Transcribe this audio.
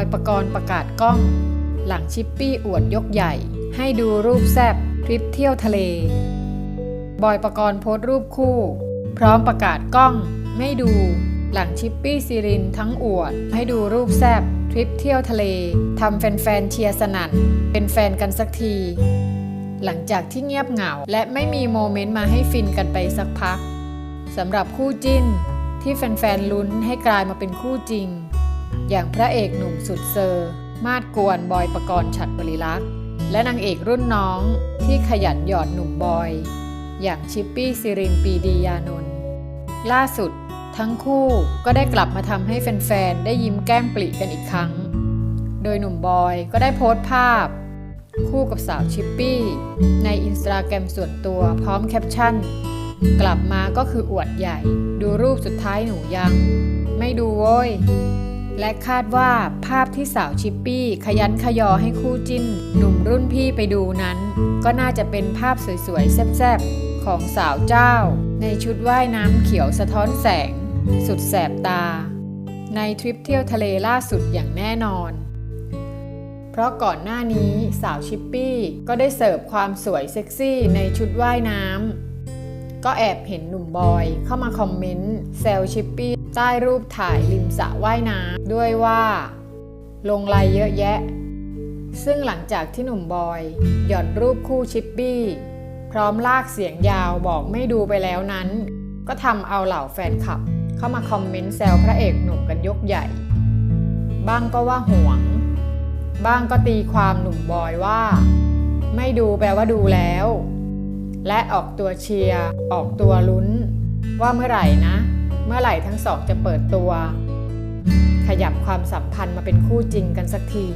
อยประกรณ์ประกาศกล้อง หลังชิปปี้อวดยกใหญ่ ให้ดูรูปแซบทริปเที่ยวทะเล บอยประกรณ์โพสต์รูปคู่ พร้อมประกาศกล้อง ไม่ดู หลังชิปปี้ซีรินทั้งอวด ให้ดูรูปแซบทริปเที่ยวทะเลทำแฟนๆเชียร์สนั่น เป็นแฟนกันสักที หลังจากที่เงียบเหงา และไม่มีโมเมนต์มาให้ฟินกันไปสักพักสำหรับคู่จิ้น ที่แฟนๆลุ้นให้กลายมาเป็นคู่จริง อย่างพระเอกหนุ่มสุดเซอร์ มาดกวนบอยประกรณ์ฉัดบริลักษ์ และนางเอกรุ่นน้องที่ขยันหยอดหนุ่มบอย อย่างชิปปี้ซิรินปีดียานนท์ล่าสุดทั้งคู่ก็ได้กลับมาทำให้แฟนๆ ได้ยิ้มแก้มปริกันอีกครั้ง โดยหนุ่มบอยก็ได้โพสต์ภาพ คู่กับสาวชิปปี้ ในอินสตาแกรมส่วนตัวพร้อมแคปชั่น กลับมาก็คืออวดใหญ่ ดูรูปสุดท้ายหนูยัง ไม่ดูโว้ย และคาดว่าภาพที่สาวชิปปี้ขยันขยอให้คู่จิ้น หนุ่มรุ่นพี่ไปดูนั้น ก็น่าจะเป็นภาพสวยๆ แซ่บๆ ของสาวเจ้า ในชุดว่ายน้ำเขียวสะท้อนแสง สุดแสบตา ในทริปเที่ยวทะเลล่าสุดอย่างแน่นอน เพราะก่อนหน้านี้สาวชิปปี้ก็ได้เสิร์ฟความสวยเซ็กซี่ในชุดว่ายน้ำก็แอบเห็นหนุ่มบอยเข้ามาคอมเมนต์แซวชิปปี้ ใต้รูปถ่ายริมสระว่ายน้ำด้วยว่า ลงไลน์เยอะแยะ ซึ่งหลังจากที่หนุ่มบอย หย่อนรูปคู่ชิปปี้ พร้อมลากเสียงยาวบอกไม่ดูไปแล้วนั้น ก็ทำเอาเหล่าแฟนคลับ เข้ามาคอมเมนต์แซวพระเอกหนุ่มกันยกใหญ่ บ้างก็ว่าห่วง บ้างก็ตีความหนุ่มบอยว่า ไม่ดูแปลว่าดูแล้ว และออกตัวเชียร์ออกตัวลุ้น ว่าเมื่อไหร่นะ มื่อไหร่ทั้งสองจะเปิดตัว ขยับความสัมพันธ์มาเป็นคู่จริงกันสักที